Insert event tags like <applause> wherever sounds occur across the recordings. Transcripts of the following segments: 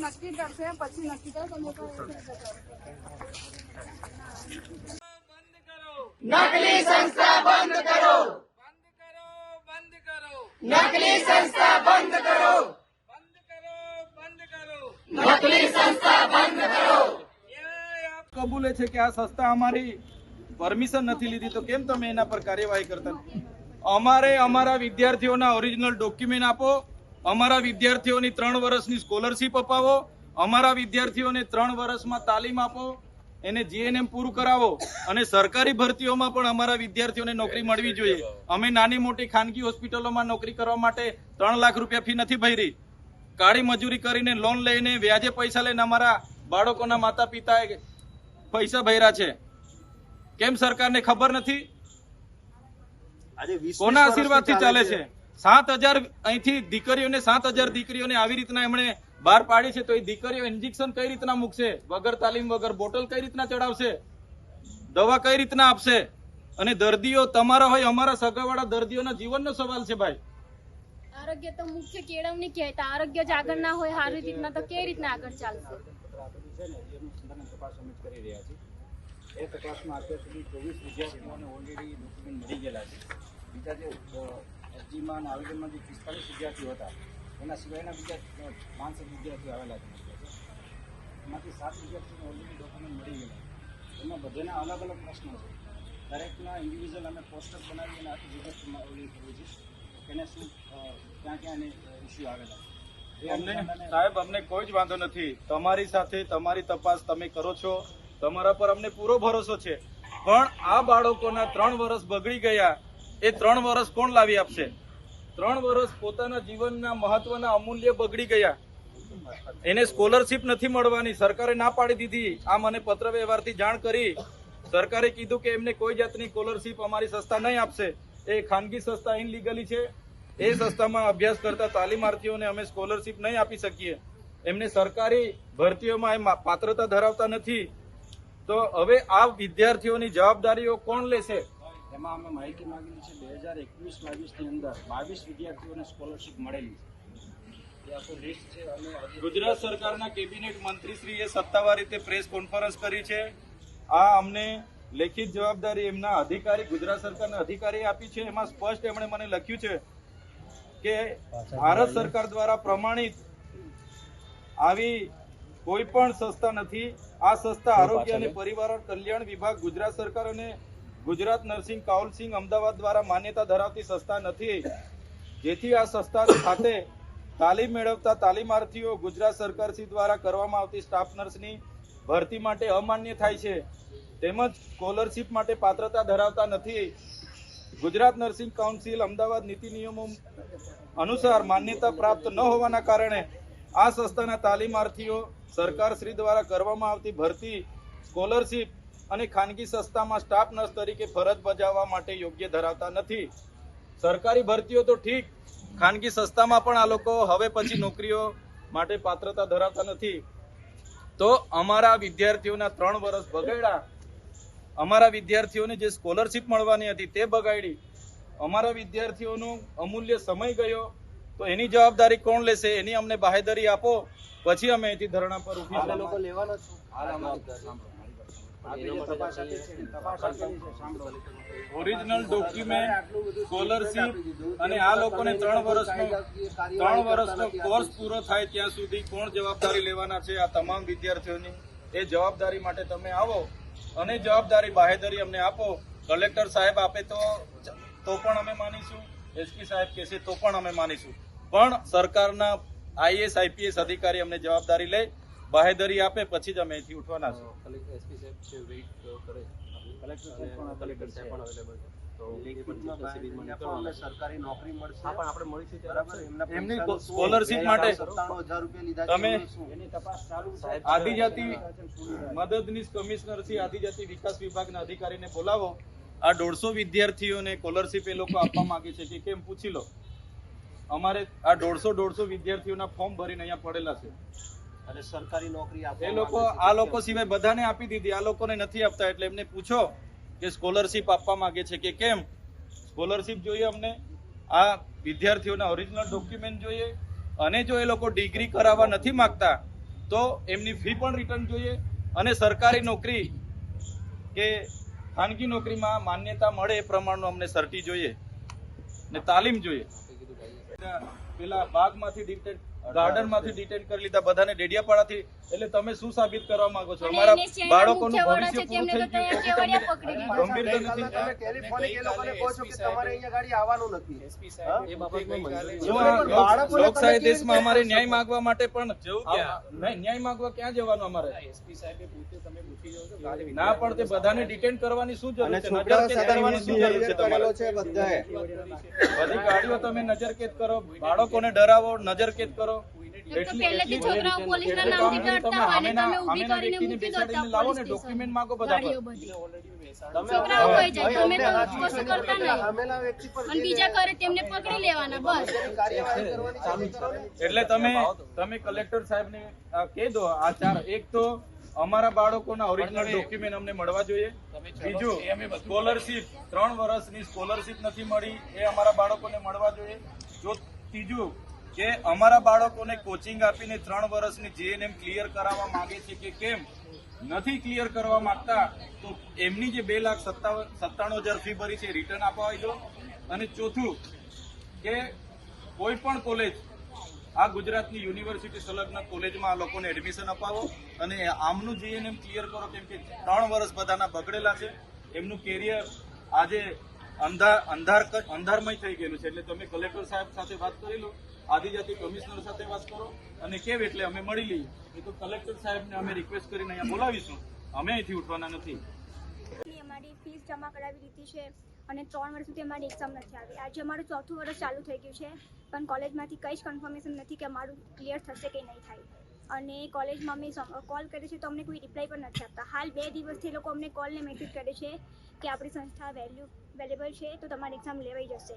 નક્કી કરશે પછી નક્કી કરે તમે. નકલી સંસ્થા બંધ કરો બંધ કરો નકલી સંસ્થા બંધ કરો બંધ કરો બંધ કરો નકલી સંસ્થા બંધ કરો કબૂલે છે કે આ સંસ્થા અમારી પરમિશન નથી લીધી, તો કેમ તમે એના પર કાર્યવાહી કરતા? અમારે અમારા વિદ્યાર્થીઓના ઓરિજિનલ ડોક્યુમેન્ટ આપો, અમારા વિદ્યાર્થીઓની ત્રણ વર્ષની સ્કોલરશીપ અપાવો, અમારા વિદ્યાર્થીઓને ત્રણ વર્ષમાં તાલીમ આપો, એને જીએનએમ પૂરું કરાવો, અને સરકારી ભરતીઓમાં પણ અમારા વિદ્યાર્થીઓને નોકરી મળવી જોઈએ. અમે નાની મોટી ખાનગી હોસ્પિટલોમાં નોકરી કરવા માટે ત્રણ લાખ રૂપિયા ફી નથી ભરી. કાળી મજૂરી કરીને લોન લઈને વ્યાજે પૈસા લઈને અમારા બાળકોના માતા પિતાએ પૈસા ભર્યા છે. કેમ સરકારને ખબર નથી? કોના આશીર્વાદથી ચાલે છે? સાત હજાર અહીંથી દીકરીઓને સાત હજાર દીકરીઓને આવી રીતના એમણે બહાર પાડી છે તો એ દીકરીઓ ઇન્જેક્શન કઈ રીતના મૂકશે? વગર તાલીમ વગર બોટલ કઈ રીતના ચડાવશે? દવા કઈ રીતના આપશે? અને દર્દીઓ તમારા હોય અમારા સગાવાળા દર્દીઓના જીવનનો સવાલ છે ભાઈ. આરોગ્ય તો મુખ્ય કેળવણી કહેવાય તો આરોગ્ય જ આગળ ના હોય સારી રીતના તો કેવી રીતના આગળ ચાલશે? આપેલી છે ને એનું સંધારણ તપાસ અમે કરી રહ્યા છીએ એ તપાસમાં અત્યાર સુધી ચોવીસ વિદ્યાર્થીઓને ઓલરેડી ડોક્યુમેન્ટ મળી ગયેલા છે. બીજા જે અરજીમાં અને આવેદનમાં જે પિસ્તાલીસ વિદ્યાર્થીઓ હતા એના સિવાયના બીજા પાંચસો વિદ્યાર્થીઓ આવેલા છે. એમાંથી સાત વિદ્યાર્થીઓને ઓલરેડી ડોક્યુમેન્ટ મળી ગયેલા એમાં બધાના અલગ અલગ પ્રશ્નો છે. દરેકના ઇન્ડિવિજ્યુઅલ અમે પોસ્ટર બનાવી અને આખી વિગતમાં ઓલી કરવી છીએ એને શું ક્યાં ક્યાં ઇસ્યુ આવેલા છે. અમને સાહેબ અમને કોઈ જ વાંધો નથી. તમારી સાથે તમારી તપાસ તમે કરો છો. તમારા પર અમને પૂરો ભરોસો છે. પણ આ બાળકોના ત્રણ વર્ષ બગડી ગયા, એ ત્રણ વર્ષ કોણ લાવી આપશે? ત્રણ વર્ષ પોતાના જીવનના મહત્વના અમૂલ્ય બગડી ગયા. એને સ્કોલરશીપ નથી મળવાની, સરકારે ના પાડી દીધી. આ મને પત્ર વ્યવહારથી જાણ કરી. સરકારે કીધું કે એમને કોઈ જાતની સ્કોલરશીપ અમારી સંસ્થા નહીં આપશે. એ ખાનગી સંસ્થા ઇનલીગલી છે. એ સંસ્થામાં અભ્યાસ કરતા તાલીમાર્થીઓને અમે સ્કોલરશીપ નહીં આપી શકીએ. એમને સરકારી ભરતીઓમાં એ પાત્રતા ધરાવતા નથી. તો હવે આ વિદ્યાર્થીઓની જવાબદારીઓ કોણ લેશે? એમાં અમે માહિતી માંગેલી છે બે હજાર એકવીસ બાવીસની અંદર બાવીસ વિદ્યાર્થીઓને સ્કોલરશીપ મળેલી છે. ગુજરાત સરકારના કેબિનેટ મંત્રીશ્રીએ સત્તાવાર રીતે પ્રેસ કોન્ફરન્સ કરી છે. આ અમને લેખિત જવાબદારી એમના અધિકારી ગુજરાત સરકારના અધિકારી આપી છે. એમાં સ્પષ્ટ એમણે મને લખ્યું છે કે ભારત સરકાર દ્વારા પ્રમાણિત આવી કોઈ પણ સંસ્થા નથી. આ સંસ્થા આરોગ્ય અને પરિવાર કલ્યાણ વિભાગ ગુજરાત સરકાર અને ગુજરાત નર્સિંગ કાઉન્સિલ અમદાવાદ દ્વારા માન્યતા ધરાવતી સંસ્થા નથી. જેથી આ સંસ્થા ખાતે તાલીમ મેળવતા તાલીમાર્થીઓ ગુજરાત સરકારશ્રી દ્વારા કરવામાં આવતી સ્ટાફ નર્સની ભરતી માટે અમાન્ય થાય છે. તેમજ સ્કોલરશીપ માટે પાત્રતા ધરાવતા નથી. ગુજરાત નર્સિંગ કાઉન્સિલ અમદાવાદ નીતિ નિયમો અનુસાર માન્યતા પ્રાપ્ત ન હોવાના કારણે આ સંસ્થાના તાલીમાર્થીઓ સરકારશ્રી દ્વારા કરવામાં આવતી ભરતી, સ્કોલરશીપ અને ખાનગી સંસ્થામાં સ્ટાફ નર્સ તરીકે ફરજ બજાવવા માટે યોગ્ય ધરાવતા નથી. સરકારી ભરતીઓ તો ઠીક, ખાનગી સંસ્થામાં પણ આ લોકો હવે પછી નોકરીઓ માટે પાત્રતા ધરાવતા નથી. તો અમારા વિદ્યાર્થીઓના ત્રણ વર્ષ બગાડ્યા. અમારા વિદ્યાર્થીઓને જે સ્કોલરશીપ મળવાની હતી તે બગાડી. અમારા વિદ્યાર્થીઓનો અમૂલ્ય સમય ગયો. તો એની જવાબદારી કોણ લેશે એની અમને બાહેધરી આપો. પછી અમે અહીંથી ધરણા પર ઉઠી ઓરિજિનલ ડોક્યુમેન્ટ સ્કોલરશીપ અને આ લોકોને ત્રણ વર્ષનો ત્રણ વર્ષનો કોર્સ પૂરો થાય ત્યાં સુધી કોણ જવાબદારી લેવાના છે આ તમામ વિદ્યાર્થીઓની? એ જવાબદારી માટે તમે આવો અને જવાબદારી બાહેદારી અમને આપો. કલેક્ટર સાહેબ આપે તો તો પણ અમે માનીશું. એસપી સાહેબ કહેશે તો પણ અમે માનીશું. પણ સરકારના આઈએસ આઈપીએસ અધિકારી અમને જવાબદારી લે બાહેદરી આપે પછી જ અમે અહીંથી ઉઠવાના છે એસપી સાહેબ છે વેઇટ કરે કલેક્ટર સાહેબ પણ available છે. તો એ પણ જે શિબિરમાં નીકળવાના છે. સરકારી નોકરી મળશે હા પણ આપણે મળીશું ત્યારે બરાબર એમના એમની પૈસાનું શું? સ્કોલરશીપ માટે સત્તાણું હજાર રૂપિયા લીધા છે તમે- એનું શું? એની તપાસ ચાલુ છે. આદિજાતિ મદદનીશ કમિશનર શ્રી આદિજાતિ વિકાસ વિભાગના અધિકારીને બોલાવો આ દોઢસો વિદ્યાર્થીઓને સ્કોલરશીપ એ લોકો આપવા માંગે છે કે કેમ પૂછી લો અમારે આ દોઢસો દોઢસો વિદ્યાર્થીઓના ફોર્મ ભરીને અહીંયા પડેલા છે. અને સરકારી નોકરી એ લોકો આ લોકો સિવાય બધાને આપી દીધી આ લોકોને નથી આપતા એટલે એમને પૂછો કે સ્કોલરશીપ આપવા માંગે છે કે કેમ? સ્કોલરશીપ જોઈએ અમને આ વિદ્યાર્થીઓના ઓરિજિનલ ડોક્યુમેન્ટ જોઈએ અને જો એ લોકો ડિગ્રી કરાવવા નથી માંગતા તો એમની ફી પણ રિટર્ન જોઈએ અને સરકારી નોકરી કે ખાનગી નોકરીમાં માન્યતા મળે એ પ્રમાણનું અમને સર્ટી જોઈએ ને તાલીમ જોઈએ. પેલા બાગમાંથી ગાર્ડન ગાર્ડનમાંથી ડિટેન કરી લીધા બધાને ડેડિયાપાડાથી એટલે તમે શું સાબિત કરવા માંગો છો? અમારા બાળકોનું ભવિષ્ય પૂરું થઈ ગયું. ગંભીર તો નથી. તમે ટેલિફોનિક એ લોકોને કહો છો કે તમારે અહીંયા ગાડી આવવાનું નથી. એ બાબતમાં મંજૂરી જો આ લોક- લોકશાહી દેશમાં અમારે ન્યાય માંગવા માટે પણ આ- નહીં, ન્યાય માંગવા ક્યાં જવાનું અમારે? ના પણ તે બધાને ડિટેન કરવાની શું જરૂર છે? નજર કેદ કરવાની શું જરૂર છે તમારે? બધી ગાડીઓ તમે નજર કેદ કરો બાળકોને ડરાવો નજર કેદ કરો. એક તો પહેલેથી છોકરાઓ પોલીસના એટલે નામથી ડરતા હોય ને તમે ઊભી કરીને મૂકી દો લાવો ને ડોક્યુમેન્ટ માંગો બધા પર. ગાડીઓ બધી છોકરાઓ કહી જાય તમે તો કશું કરતા નહીં. સામેલા વ્યક્તિ પર અને બીજા કરે તેમને પકડી લેવાના બસ. કાર્યવાહી કરવાની છે, કરો ને. એટલે તમે તમે કલેક્ટર સાહેબને આ કહી દો આ ચાર. એક તો અમારા બાળકોના ઓરિજિનલ ડોક્યુમેન્ટ અમને મળવા જોઈએ. બીજું સ્કોલરશીપ ત્રણ વર્ષની સ્કોલરશીપ નથી મળી. એ અમારા બાળકોને મળવા જોઈએ. જો ત્રીજું કે અમારા બાળકોને કોચિંગ આપીને ત્રણ વર્ષની જીએનએમ ક્લિયર કરાવવા માંગે છે કે કેમ? નથી ક્લિયર કરવા માંગતા, તો એમની જે બે લાખ સત્તાણું હજાર ફી ભરી છે રિટર્ન આપવા દો અને ચોથું, કે કોઈ પણ કોલેજ આ ગુજરાતની યુનિવર્સિટી સંલગ્ન કોલેજમાં આ લોકોને એડમિશન અપાવો અને આમનું જીએનએમ ક્લિયર કરો કેમ કે ત્રણ વર્ષ બધાના બગડેલા છે. એમનું કેરિયર આજે અંધાર અંધાર અંધારમય થઈ ગયેલું છે. એટલે તમે કલેક્ટર સાહેબ સાથે વાત કરી લો. આદિજાતિ કમિશનર સાથે વાત કરો અને કેમ એટલે અમે મળી લઈએ. એ તો કલેક્ટર સાહેબને અમે રિક્વેસ્ટ કરીને અહીંયા બોલાવીશું. અમે અહીંથી ઉઠવાના નથી. અમારી ફીસ જમા કરાવી દીધી છે અને ત્રણ વર્ષ સુધી અમારી એક્ઝામ નથી આવી. આજે અમારું ચોથું વર્ષ ચાલુ થઈ ગયું છે, પણ કોલેજમાંથી કંઈ જ કન્ફર્મેશન નથી કે અમારું ક્લિયર થશે કે નહીં થાય. અને કોલેજમાં અમે કોલ કરીએ છીએ તો અમને કોઈ રિપ્લાય પણ નથી આપતા. હાલ બે દિવસથી એ લોકો અમને કોલને મેસેજ કરે છે કે આપણી સંસ્થા વેલ્યુ વેલેબલ છે તો તમારી એક્ઝામ લેવાઈ જશે.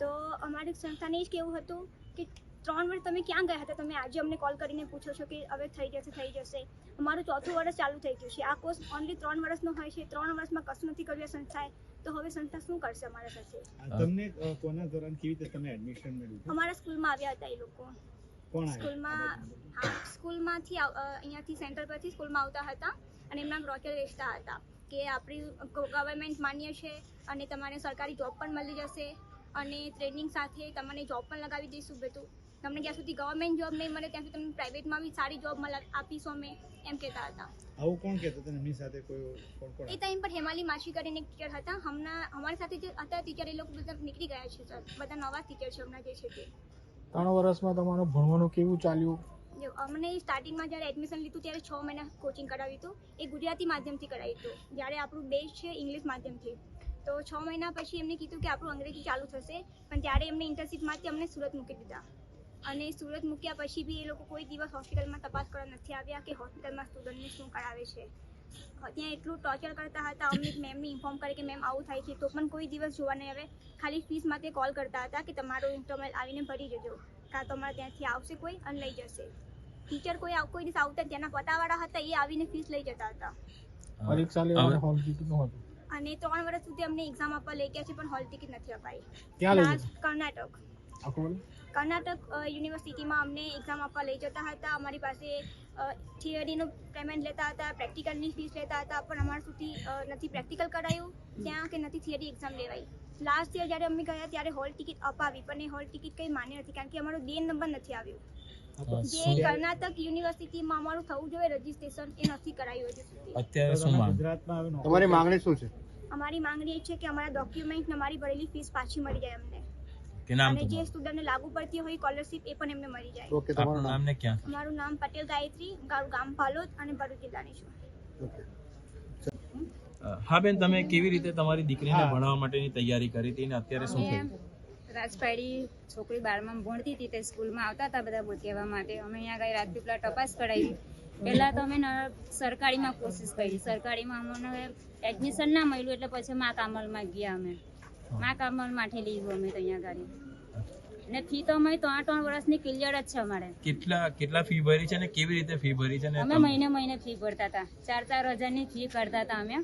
તો અમારી સંસ્થાને જ કેવું હતું કે ત્રણ વર્ષ તમે ક્યાં ગયા હતા? તમે આજે અમને કોલ કરીને પૂછો છો કે હવે થઈ જશે થઈ જશે. અમારું ચોથું વર્ષ ચાલુ થઈ ગયું છે. આ કોર્સ ઓનલી ત્રણ વર્ષનો હોય છે. ત્રણ વર્ષમાં કશું નથી કર્યું સંસ્થાએ. તો હવે સંસ્થા શું કરશે અમારા સાથે? તમને કોના ધોરણ કેવી રીતે તમે એડમિશન મેળવ્યું? અમારા સ્કૂલમાં આવ્યા હતા એ લોકો. સ્કૂલમાં હા સ્કૂલમાંથી અહીંયાથી સેન્ટર પરથી સ્કૂલમાં આવતા હતા અને એમના રોકેલ વેચતા હતા કે આપણી ગવર્મેન્ટ માન્ય છે અને તમારે સરકારી જોબ પણ મળી જશે. અને ટ્રેનિંગ સાથે તમને જોબ પણ લગાવી દઈશું બધું તમને જ્યાં સુધી ગવર્મેન્ટ જોબ નહીં મળે ત્યાં સુધી તમને પ્રાઇવેટમાં બી સારી જોબ મળે આપીશું અમે એમ કહેતા હતા. આવું કોણ કહેતો હતું એમની સાથે કોઈ કોણ કોણ એ ટાઈમ પર હેમાલી માસી કરીને એક ટીચર હતા. હમણાં અમારી સાથે જે હતા ટીચર એ લોકો બધા નીકળી ગયા છે સર બધા નવા ટીચર છે હમણાં જે છે તે. ત્રણ વર્ષમાં તમારું ભણવાનું કેવું ચાલ્યું? અમને સ્ટાર્ટિંગમાં જ્યારે એડમિશન લીધું ત્યારે છ મહિના કોચિંગ કરાવ્યું હતું. એ ગુજરાતી માધ્યમથી કરાવ્યું હતું. જ્યારે આપણું બેઝ છે ઇંગ્લિશ માધ્યમથી. તો છ મહિના પછી એમને કીધું કે આપણું અંગ્રેજી ચાલુ થશે. પણ ત્યારે એમને ઇન્ટર્નશીપમાંથી અમને સુરત મૂકી દીધા. અને સુરત મૂક્યા પછી બી એ લોકો કોઈ દિવસ હોસ્પિટલમાં તપાસ કરવા નથી આવ્યા કે હોસ્પિટલમાં સ્ટુડન્ટને શું કરાવે છે. ત્યાં એટલું ટોર્ચર કરતા હતા. અમને મેમને ઇન્ફોર્મ કરે કે મેમ આવું થાય છે. તો પણ કોઈ દિવસ જોવા નહીં આવે. ખાલી ફીસ માટે કોલ કરતા હતા કે તમારો ઇન્ટરમેલ આવીને ભરી જજો કાં તમારે ત્યાંથી આવશે કોઈ અને લઈ જશે. ટીચર કોઈ આવ- કોઈ દિવસ આવતા જેના પતાવાળા હતા એ આવીને ફીસ લઈ જતા હતા. પરીક્ષા લેવાનું હોલ જીતું નું હતું. અને ત્રણ વર્ષ સુધી અમને એક્ઝામ આપવા લઈ ગયા છે પણ હોલ ટિકિટ નથી અપાઈ. કર્ણાટક. કર્ણાટક યુનિવર્સિટીમાં અમને એક્ઝામ આપવા લઈ જતા હતા. અમારી પાસે થિયરીનું પેમેન્ટ લેતા હતા પ્રેક્ટિકલની ફીસ લેતા હતા પણ અમારા સુધી નથી પ્રેક્ટિકલ કરાયું. ત્યાં કે નથી થિયરી એક્ઝામ લેવાઈ. લાસ્ટ યર જ્યારે અમે ગયા ત્યારે હોલ ટિકિટ અપાવી પણ એ હોલ ટિકિટ કંઈ માન્ય નથી કારણ કે અમારો ડે નંબર નથી આવ્યો. જે કર્ણાટક યુનિવર્સિટીમાં અમારું થવું જોઈએ રજીસ્ટ્રેશન એ નથી કરાયું હજુ અત્યારે શું માંગ? ગુજરાતમાં આવે તમારી માંગણી શું છે? અમારી માંગણી એ છે કે અમારા ડોક્યુમેન્ટ ને અમારી ભરેલી ફીસ પાછી મળી જાય અમને. અને જે સ્ટુડન્ટને લાગુ પડતી હોય સ્કોલરશિપ એ પણ એમને મળી જાય. ઓકે તમારું નામ? ને ક્યાં? મારું નામ પટેલ ગાયત્રી મારું ગામ ફાલોદ અને ભરૂચ જિલ્લાની છું. હા બેન તમે કેવી રીતે તમારી દીકરીને ભણાવવા માટેની તૈયારી કરી હતી અને અત્યારે શું થયું? રાજપાડી છોકરી બારમાં ભણતી હતી તે સ્કૂલમાં આવતા હતા બધા બોતેવા માટે. અમે અહીંયા ગઈ રાજપીપળા તપાસ કરાવી પહેલાં તો અમે સરકારીમાં કોશિશ કરી. સરકારીમાં અમને એડમિશન ના મળ્યું એટલે પછી મા કામલમાં ગયા અમે. મા કામલમાંથી લીધું અમે તો અહીંયા ગાડી ને ફી તો અમે ત્રણ ત્રણ વર્ષની ક્લિયર જ છે અમારે. કેટલા કેટલા ફી ભરી છે અને કેવી રીતે ફી ભરી છે અમે મહિને મહિને ફી ભરતા હતા. ચાર ચાર હજારની ફી કરતા હતા અમે.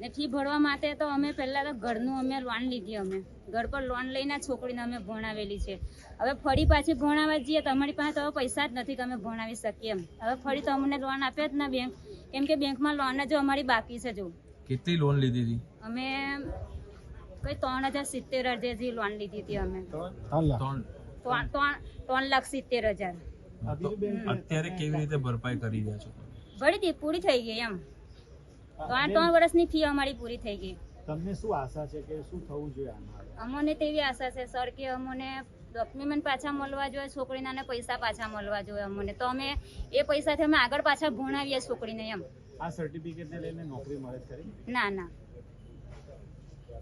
ને ફી ભરવા માટે તો અમે પહેલા તો ઘરનું અમે લોન લીધી અમે. ઘર પર લોન લઈને છોકરીને અમે ભણાવેલી છે. હવે ફરી પાછી ભણાવવા જઈએ તો અમારી પાસે તો હવે પૈસા જ નથી કે અમે ભણાવી શકીએ એમ. હવે ફરી તો અમને લોન આપે જ ના બેંક કેમ કે બેંકમાં લોન જ અમારી બાકી છે જો. કેટલી લોન લીધી હતી? અમે કઈ ત્રણ હજાર સિત્તેર હજાર જેવી લોન લીધી હતી અમે. ત્રણ ત્રણ. ત્રણ ત્રણ લાખ સિત્તેર હજાર. અત્યારે કેવી રીતે ભરપાઈ કરી રહ્યા છો ભરી પૂરી થઈ ગઈ એમ. ત્રણ ત્રણ વર્ષની ફી અમારી પૂરી થઈ ગઈ. તમને શું આશા છે કે શું થવું જોઈએ અમને તેવી આશા છે સર કે અમને ડોક્યુમેન્ટ પાછા મળવા જોઈએ છોકરીના પૈસા પાછા મળવા જોઈએ અમને. તો અમે એ પૈસાથી અમે આગળ પાછા ભણાવીએ છોકરીને એમ. આ સર્ટિફિકેટને લઈને નોકરી મળે ખરી? ના ના.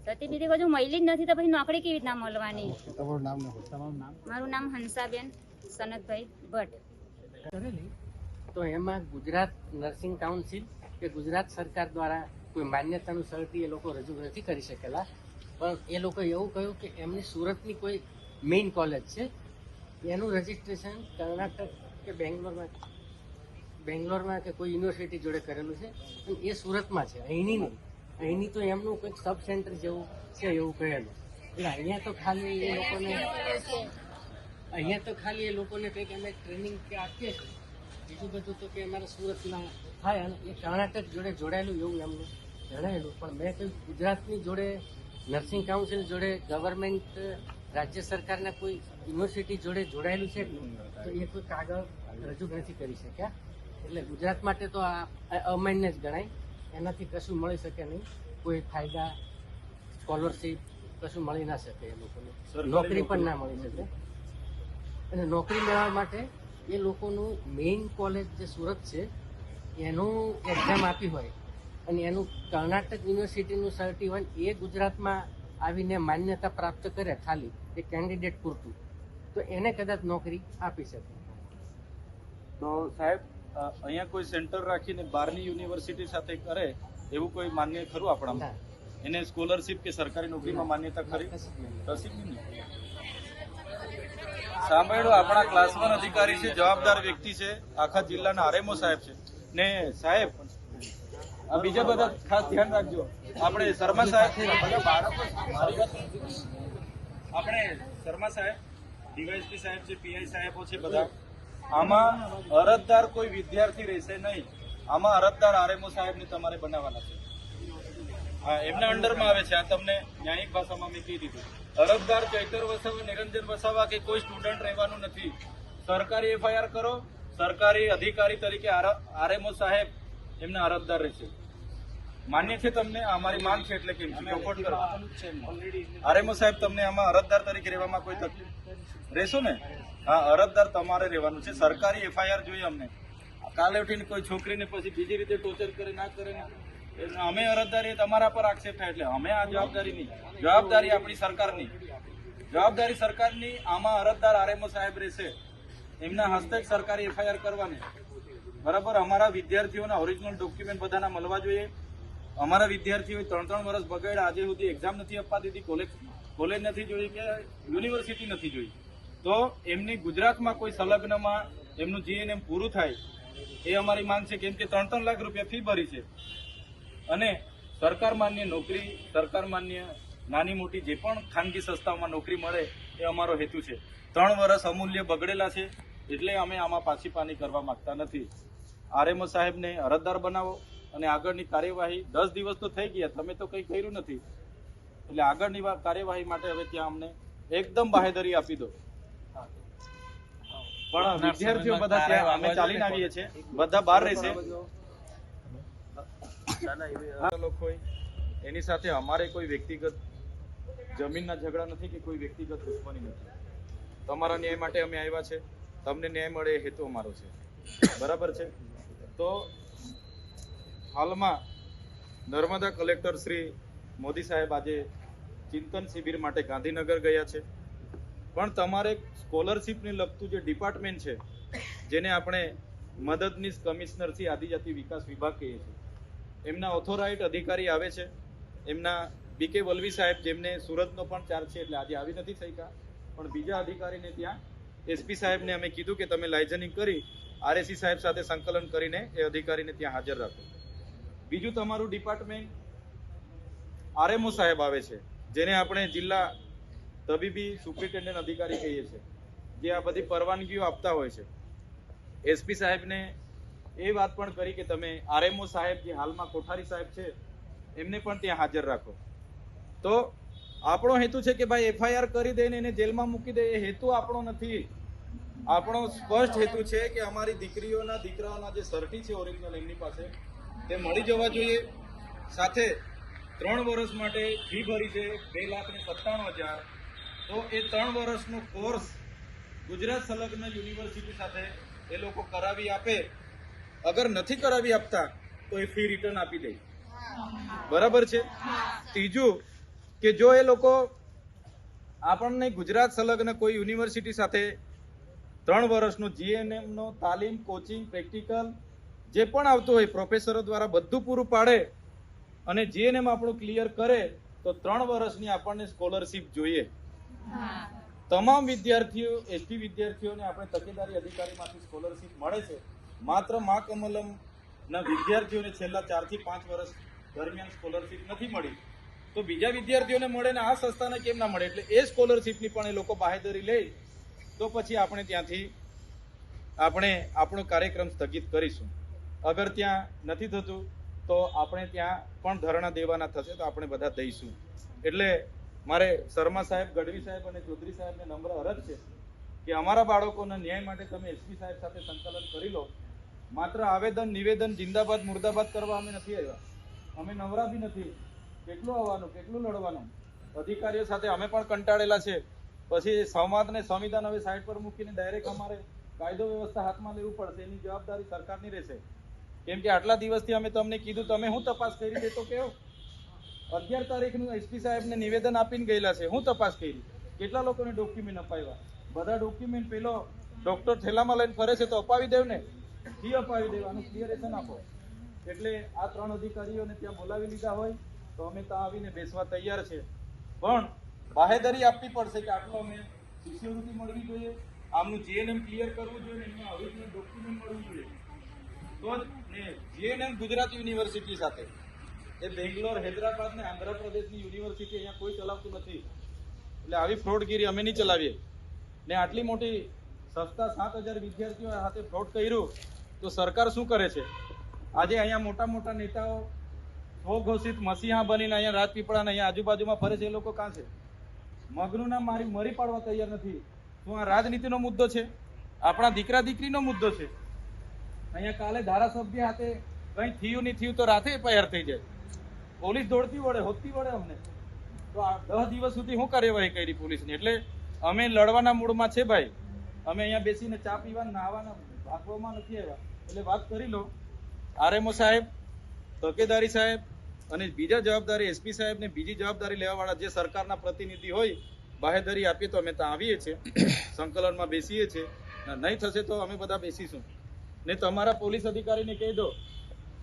સર્ટિફિકેટ હજુ મળી જ નથી તો પછી નોકરી કેવી રીતના મળવાની? તમારું નામ તમારું નામ? મારું નામ હંસાબેન સનતભાઈ ભટ્ટ. કરેલી? તો એમાં ગુજરાત નર્સિંગ કાઉન્સિલ કે ગુજરાત સરકાર દ્વારા કોઈ માન્યતાનું સર્ટી એ લોકો રજૂ નથી કરી શકેલા. પણ એ લોકોએ એવું કહ્યું કે એમની સુરતની કોઈ મેઇન કોલેજ છે એનું રજિસ્ટ્રેશન કર્ણાટક કે બેંગ્લોરમાં બેંગ્લોરમાં કે કોઈ યુનિવર્સિટી જોડે કરેલું છે. અને એ સુરતમાં છે અહીંની નહીં. અહીંની તો એમનું કંઈક સબ સેન્ટર જેવું છે એવું કહેલું. એટલે અહીંયા તો ખાલી એ લોકોને અહીંયા તો ખાલી એ લોકોને કંઈક અમે ટ્રેનિંગ આપીએ છીએ. બીજું બધું તો કે અમારે સુરતમાં થાય અને એ કર્ણાટક જોડે જોડાયેલું એવું એમને જણાવેલું પણ મેં કહ્યું ગુજરાતની જોડે નર્સિંગ કાઉન્સિલ જોડે ગવર્મેન્ટ રાજ્ય સરકારના કોઈ યુનિવર્સિટી જોડે જોડાયેલું છે? તો એ કોઈ કાગળ રજૂ નથી કરી શક્યા. એટલે ગુજરાત માટે તો આ અમાન્ય જ ગણાય. એનાથી કશું મળી શકે નહીં. કોઈ ફાયદા સ્કોલરશીપ કશું મળી ના શકે એ લોકોને. નોકરી પણ ના મળી શકે. અને નોકરી મેળવવા માટે એ લોકોનું મેઇન કોલેજ જે સુરત છે એનું એક્ઝામ આપી હોય અને એનું કર્ણાટક યુનિવર્સિટીનું સર્ટી હોય એ ગુજરાતમાં આવીને માન્યતા પ્રાપ્ત કરે ખાલી એ કેન્ડિડેટ પૂરતું. તો એને કદાચ નોકરી આપી શકે. તો સાહેબ અહીંયા કોઈ સેન્ટર રાખીને બહારની યુનિવર્સિટી સાથે કરે એવું કોઈ માન્ય ખરું આપણામાં? એને સ્કોલરશિપ કે સરકારી નોકરીમાં માન્યતા ખરી? કશી નહીં. સાંભળ્યું આપણા ક્લાસમાં અધિકારી છે, જવાબદાર વ્યક્તિ છે, આખા જિલ્લાના આરએમઓ સાહેબ છે. ને સાહેબ બીજા બધા ખાસ ધ્યાન રાખજો. આપણે શર્મા સાહેબ. આપણે શર્મા સાહેબ ડીવાયસપી સાહેબ છે, પીઆઈ સાહેબો છે બધા. આમાં અરજદાર કોઈ વિદ્યાર્થી રહેશે નહીં. આમાં અરજદાર આરએમઓ સાહેબને તમારે બનાવવાના છે. એમના અંડરમાં આવે છે. આ તમને ન્યાયિક ભાષામાં મેં કહી દીધું. અરજદાર ચૈતર વસાવા નિરંજન વસાવા કે કોઈ સ્ટુડન્ટ રહેવાનું નથી. સરકારી એફઆઈઆર કરો. સરકારી અધિકારી તરીકે આરએમઓ સાહેબ એમના અરજદાર રહેશે. માન્ય છે તમને? અમારી માંગ છે એટલે કેમ સપોર્ટ કરો. આરએમઓ સાહેબ તમને આમાં અરજદાર તરીકે રહેવામાં કોઈ તકલીફ રહેશો ને? હા અરજદાર તમારે રહેવાનું છે. સરકારી એફઆઈઆર જોઈએ અમને. કાલે ઉઠીને કોઈ છોકરીને પછી બીજી રીતે ટોર્ચર કરે ના કરે ને? અમે અરજદારી તમારા પર આક્ષેપ થાય એટલે અમે આ જવાબદારી નહીં. જવાબદારી આપણી સરકારની. જવાબદારી સરકારની આમાં અરજદાર આરએમઓ સાહેબ રહેશે. એમના હસ્તક સરકારી એફઆઈઆર કરવાની. બરાબર? અમારા વિદ્યાર્થીઓના ઓરિજિનલ ડોક્યુમેન્ટ બધાના મળવા જોઈએ. અમારા વિદ્યાર્થીઓએ ત્રણ ત્રણ વર્ષ બગાડ્યા. આજે સુધી એક્ઝામ નથી આપવા દીધી. કોલેજ કોલેજ નથી જોઈ કે યુનિવર્સિટી નથી જોઈ. તો એમની ગુજરાતમાં કોઈ સંલગ્નમાં એમનું જીએનએમ પૂરું થાય એ અમારી માંગ છે. કેમ કે ત્રણ ત્રણ લાખ રૂપિયા ફી ભરી છે. અને સરકાર માન્ય નોકરી, સરકાર માન્ય નાની મોટી જે પણ ખાનગી સંસ્થાઓમાં નોકરી મળે એ અમારો હેતુ છે. ત્રણ વર્ષ અમૂલ્ય બગડેલા છે, એટલે અમે આમાં પાછી પાની કરવા માંગતા નથી. આરએમઓ સાહેબને અરજદાર બનાવો અને આગળની કાર્યવાહી દસ દિવસ તો થઈ ગયા, તમે તો કંઈ કર્યું નથી. એટલે આગળની કાર્યવાહી માટે હવે ત્યાં અમને એકદમ બાહેધરી આપી દો. પણ વિદ્યાર્થીઓ બધા ત્યાં અમે ચાલીને આવીએ છીએ. બધા બહાર રહેશે લોકો એની સાથે અમારે કોઈ વ્યક્તિગત જમીનના ઝઘડા નથી કે કોઈ વ્યક્તિગત દુશ્મની નથી. તમારા ન્યાય માટે અમે આવ્યા છે. તમને ન્યાય મળે એ હેતુ અમારો છે. બરાબર છે? તો હાલમાં નર્મદા કલેક્ટર શ્રી મોદી સાહેબ આજે ચિંતન શિબિર માટે ગાંધીનગર ગયા છે. પણ તમારે સ્કોલરશીપને લગતું જે ડિપાર્ટમેન્ટ છે, જેને આપણે મદદનીશ કમિશનરથી આદિજાતિ વિકાસ વિભાગ કહીએ છીએ એમના ઓથોરાઇટ અધિકારી આવે છે. એમના બીકે વલવી સાહેબ જેમને સુરતનો પણ ચાર્જ છે એટલે આજે આવી નથી શક્યા. પણ બીજા અધિકારીને ત્યાં એસપી સાહેબને અમે કીધું કે તમે લાઇઝનિંગ કરી આરએસી સાહેબ સાથે સંકલન કરીને એ અધિકારીને ત્યાં હાજર રાખો. બીજું તમારું ડિપાર્ટમેન્ટ આરએમઓ સાહેબ આવે છે, જેને આપણે જિલ્લા તબીબી સુપ્રિન્ટેન્ડન્ટ અધિકારી કહીએ છીએ. જે આ બધી પરવાનગીઓ આપતા હોય છે. એસપી સાહેબને એ વાત પણ કરી કે તમે આરએમઓ સાહેબ જે હાલમાં કોઠારી સાહેબ છે, એમને પણ ત્યાં હાજર રાખો. તો આપણો હેતુ છે કે ભાઈ એફઆઈઆર કરી દે એને જેલમાં મૂકી દે, એ હેતુ આપણો નથી. આપણો સ્પષ્ટ હેતુ છે કે અમારી દીકરીઓના દીકરાઓના જે સર્ટી છે ઓરિજિનલ એમની પાસે, તે મળી જવા જોઈએ. સાથે ત્રણ વર્ષ માટે ફી ભરી છે, બે લાખ ને સત્તાણું હજાર. તો એ ત્રણ વર્ષનો કોર્સ ગુજરાત સંલગ્ન યુનિવર્સિટી સાથે એ લોકો કરાવી આપે. અગર નથી કરાવી આપતા તો એ ફી રિટર્ન આપી દે. બરાબર છે? ત્રીજું કે જો એ લોકો આપણને ગુજરાત સંલગ્ન કોઈ યુનિવર્સિટી સાથે ત્રણ વર્ષનું જીએનએમ નો તાલીમ કોચિંગ પ્રેક્ટિકલ જે પણ આવતું હોય પ્રોફેસરો દ્વારા બધું પૂરું પાડે અને જીએનએમ આપણું ક્લિયર કરે તો ત્રણ વર્ષની આપણને સ્કોલરશીપ જોઈએ. તમામ વિદ્યાર્થીઓ એસટી વિદ્યાર્થીઓને આપણે તકેદારી અધિકારીમાંથી સ્કોલરશીપ મળે છે. માત્ર મા કમલમ ના વિદ્યાર્થીઓને છેલ્લા ચારથી પાંચ વર્ષ દરમિયાન સ્કોલરશીપ નથી મળી. તો બીજા વિદ્યાર્થીઓને મળે ને આ સંસ્થાને કેમ ના મળે? એટલે એ સ્કોલરશીપની પણ એ લોકો બાહેધરી લે. તો પછી આપણે ત્યાંથી આપણે આપણો કાર્યક્રમ સ્થગિત કરીશું. અગર ત્યાં નથી થતું, તો આપણે ત્યાં પણ ધરણા દેવાના થશે તો આપણે બધા દઈશું. એટલે મારે શર્મા સાહેબ, ગઢવી સાહેબ અને ચૌધરી સાહેબને નમ્ર અરજ છે કે અમારા બાળકોના ન્યાય માટે તમે એસપી સાહેબ સાથે સંકલન કરી લો. માત્ર આવેદન, નિવેદન, જિંદાબાદ, મુર્દાબાદ કરવા અમે નથી આવ્યા. અમે નવરા બી નથી. કેટલું આવવાનું, કેટલું લડવાનું? અધિકારીઓ સાથે અમે પણ કંટાળેલા છે. પછી સંવાદ ને સંવિધાન હવે સાઈડ પર મૂકીને ડાયરેક્ટ અમારે કાયદો વ્યવસ્થા હાથમાં લેવું પડશે. એની જવાબદારી સરકારની રહેશે. કેમ કે આટલા દિવસથી અમે તમને કીધું, તમે હું તપાસ કરી દે તો કેવો? અગિયાર તારીખનું એસપી સાહેબને નિવેદન આપીને ગયેલા છે. હું તપાસ કરી. કેટલા લોકોને ડોક્યુમેન્ટ અપાવ્યા? બધા ડોક્યુમેન્ટ પેલો ડોક્ટર થેલામાં લઈને ફરે છે તો અપાવી દેવ ને ફી અપાવી દેવાનું ક્લિયરેશન આપો. એટલે આ ત્રણ અધિકારીઓને ત્યાં બોલાવી લીધા હોય, તો અમે ત્યાં આવીને બેસવા તૈયાર છે. પણ બાહેધરી આપવી પડશે કે આટલો અમે શિષ્યવૃત્તિ મળવી જોઈએ, આમનું જીએનએમ ક્લિયર કરવું જોઈએ ને એમનું ઓરિજિનલ ડોક્યુમેન્ટ મળવું જોઈએ. તો જ જીએનએમ ગુજરાત યુનિવર્સિટી સાથે, એ બેંગ્લોર, હૈદરાબાદ ને આંધ્રપ્રદેશની યુનિવર્સિટી અહીંયા કોઈ ચલાવતું નથી. એટલે આવી ફ્રોડગીરી અમે નહીં ચલાવીએ. ને આટલી મોટી સંસ્થા સાત હજાર વિદ્યાર્થીઓ સાથે ફ્રોડ કર્યું, તો સરકાર શું કરે છે? આજે અહીંયા મોટા મોટા નેતાઓ સ્વઘોષિત મસીહા બનીને અહીંયા રાજપીપળાને અહીંયા આજુબાજુમાં ફરે છે, એ લોકો કાં છે? મગનું નામ મારી મરી પાડવા તૈયાર નથી. શું આ રાજનીતિનો મુદ્દો છે? આપણા દીકરા દીકરીનો મુદ્દો છે. અહીંયા કાલે ધારાસભ્ય હાથે કંઈ થયું નહીં થયું તો રાતે પૈયાર થઈ જાય. પોલીસ દોડતી વળે, હોતી વળે અમને. તો આ દસ દિવસ સુધી શું કાર્યવાહી કરી પોલીસની? એટલે અમે લડવાના મૂડમાં છે ભાઈ. અમે અહીંયા બેસીને ચા પીવા નાહવાના ભાગવામાં નથી આવ્યા. એટલે વાત કરી લો. આરએમઓ સાહેબ તકેદારી સાહેબ અને બીજા જવાબદારી એસપી સાહેબ ને બીજી જવાબદારી લેવાવાળા જે સરકારના પ્રતિનિધિ હોય બાહેધરી આપીએ તો અમે ત્યાં આવીએ છીએ. <coughs> સંકલનમાં બેસીએ છીએ. નહીં થશે તો અમે બધા બેસીશું. ને તમારા પોલીસ અધિકારીને કહી દો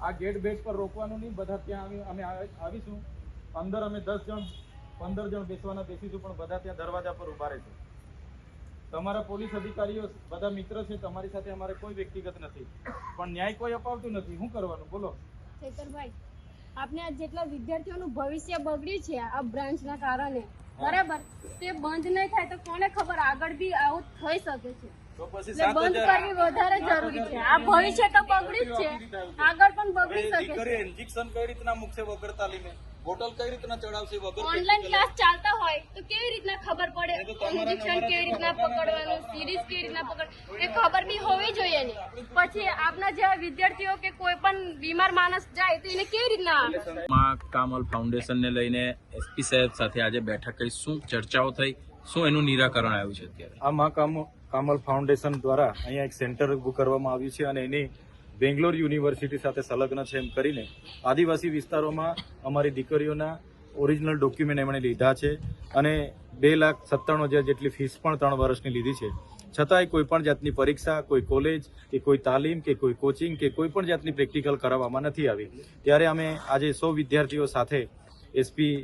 આ ગેટ બેટ પર રોકવાનું નહીં બધા ત્યાં અમે આવી- આવીશું. અંદર અમે દસ જણ પંદર જણ બેસવાના બેસીશું પણ બધા ત્યાં દરવાજા પર ઊભા રહેશે. તમારા પોલીસ અધિકારીઓ બધા મિત્ર છે તમારી સાથે અમારે કોઈ વ્યક્તિગત નથી. પણ ન્યાય કોઈ અપાવતું નથી. શું કરવાનું? બોલો. શેખરભાઈ આપને આ જેટલા વિદ્યાર્થીઓનું ભવિષ્ય બગડ્યું છે આ બ્રાન્ચના કારણે. બરાબર? તે બંધ નહીં થાય તો કોને ખબર આગળ બી આવું થઈ શકે છે? બંધ કરવી વધારે જરૂરી છે. આ ભવિષ્ય તો બગડ્યું જ છે. આગળ પણ બગડી શકે છે. ઇન્જેક્શન કઈ રીતના મૂકશે વગર તાલીમે? બોટલ કઈ રીતના ચડાવશે વગર ઓનલાઈન ક્લાસ ચાલતા હોય તો કેવી રીતના ખબર પડે? ઇન્જેક્શન કેવી રીતના પકડવાનું સિરીઝ કેવી રીતના પકડ એ ખબર બી હોવી જોઈએ ને. પછી આપના જેવા વિદ્યાર્થીઓ કે કોઈ પણ બીમાર માણસ જાય તો એને કેવી રીતના માં કામલ ફાઉન્ડેશનને લઈને એસપી સાહેબ સાથે આજે બેઠક કરી. શું ચર્ચાઓ થઈ? શું એનું નિરાકરણ આવ્યું છે અત્યારે? આ મા કામ કામલ ફાઉન્ડેશન દ્વારા અહીંયા એક સેન્ટર ઊભું કરવામાં આવ્યું છે અને એની બેંગ્લોર યુનિવર્સિટી સાથે સંલગ્ન છે એમ કરીને આદિવાસી વિસ્તારોમાં અમારી દીકરીઓના ઓરિજિનલ ડોક્યુમેન્ટ એમણે લીધા છે અને બે લાખ સત્તાણું હજાર જેટલી ફીસ પણ ત્રણ વર્ષની લીધી છે. છતાંય કોઈ પણ જાતની પરીક્ષા, કોઈ કોલેજ, કે કોઈ તાલીમ, કે કોઈ કોચિંગ, કે કોઈ પણ જાતની પ્રેક્ટિકલ કરાવવામાં નથી આવી. ત્યારે અમે આજે સો વિદ્યાર્થીઓ સાથે એસપી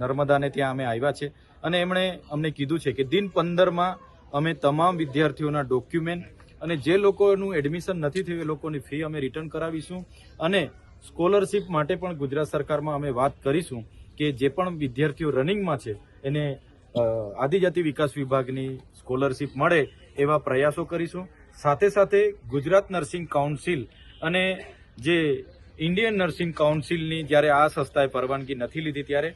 નર્મદાને ત્યાં અમે આવ્યા છે. અને એમણે અમને કીધું છે કે દિન પંદરમાં અમે તમામ વિદ્યાર્થીઓના ડોક્યુમેન્ટ અને જે લોકોનું એડમિશન નથી થયું, એ લોકોની ફી અમે રિટર્ન કરાવીશું. અને સ્કોલરશિપ માટે પણ ગુજરાત સરકારમાં અમે વાત કરીશું કે જે પણ વિદ્યાર્થીઓ રનિંગમાં છે, એને આદિજાતિ વિકાસ વિભાગની સ્કોલરશિપ મળે એવા પ્રયાસો કરીશું. સાથે સાથે ગુજરાત નર્સિંગ કાઉન્સિલ અને જે ઇન્ડિયન નર્સિંગ કાઉન્સિલની જ્યારે આ સંસ્થાએ પરવાનગી નથી લીધી ત્યારે,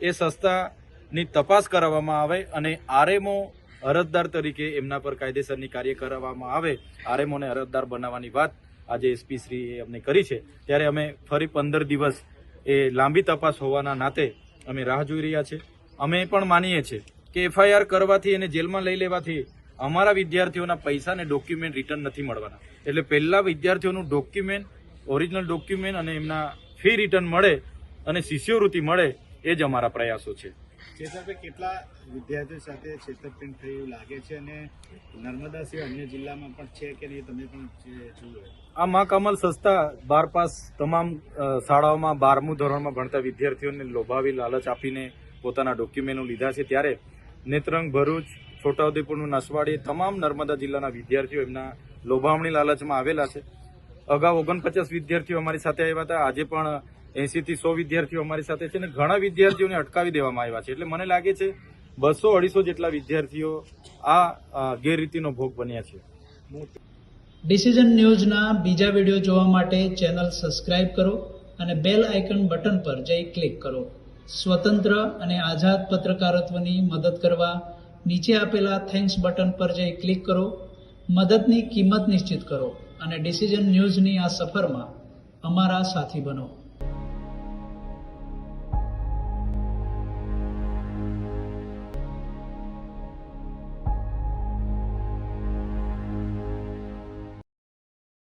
એ સંસ્થાની તપાસ કરાવવામાં આવે અને આરએમઓ અરજદાર તરીકે એમના પર કાયદેસરની કાર્ય કરવામાં આવે આરએમઓને અરજદાર બનાવવાની વાત આજે એસપી શ્રીએ અમને કરી છે. ત્યારે અમે ફરી પંદર દિવસ એ લાંબી તપાસ હોવાના નાતે અમે રાહ જોઈ રહ્યા છે અમે પણ માનીએ છીએ કે એફઆઈઆર કરવાથી અને જેલમાં લઈ લેવાથી અમારા વિદ્યાર્થીઓના પૈસા અને ડોક્યુમેન્ટ રિટર્ન નથી મળવાના. એટલે પહેલાં વિદ્યાર્થીઓનું ડોક્યુમેન્ટ, ઓરિજિનલ ડોક્યુમેન્ટ અને એમના ફી રિટર્ન મળે અને શિષ્યવૃત્તિ મળે એ જ અમારા પ્રયાસો છે. ચેતરભાઈ કેટલા વિદ્યાર્થીઓ સાથે છેતરપિંડ થયું લાગે છે અને નર્મદા સિવાય અન્ય જિલ્લામાં પણ છે કે નહીં, તમે પણ જે જોયું આ મા કમલ સંસ્થા બાર પાસ તમામ શાળાઓમાં બારમું ધોરણમાં ભણતા વિદ્યાર્થીઓને લોભાવી લાલચ આપીને પોતાના ડોક્યુમેન્ટો લીધા છે. ત્યારે નેત્રંગ ભરૂચ, છોટાઉદેપુરનું નસવાડી તમામ નર્મદા જિલ્લાના વિદ્યાર્થીઓ એમના લોભામણી લાલચમાં આવેલા છે. અગાઉ ઓગણપચાસ વિદ્યાર્થીઓ અમારી સાથે આવ્યા હતા. આજે પણ એસી થી સો વિદ્યાર્થીઓ અમારી સાથે છે અને ઘણા વિદ્યાર્થીઓને અટકાવી દેવામાં આવ્યા છે. એટલે મને લાગે છે બસો અઢીસો જેટલા વિદ્યાર્થીઓ આ ગેરરીતિનો ભોગ બન્યા છે. ડિસિઝન ન્યૂઝના બીજા વીડિયો જોવા માટે ચેનલ સબસ્ક્રાઇબ કરો અને બેલ આઇકન બટન પર જઈ ક્લિક કરો. સ્વતંત્ર અને આઝાદ પત્રકારત્વની મદદ કરવા નીચે આપેલા થેન્ક્સ બટન પર જઈ ક્લિક કરો. મદદની કિંમત નિશ્ચિત કરો અને ડિસિઝન ન્યૂઝની આ સફરમાં અમારા સાથી બનો.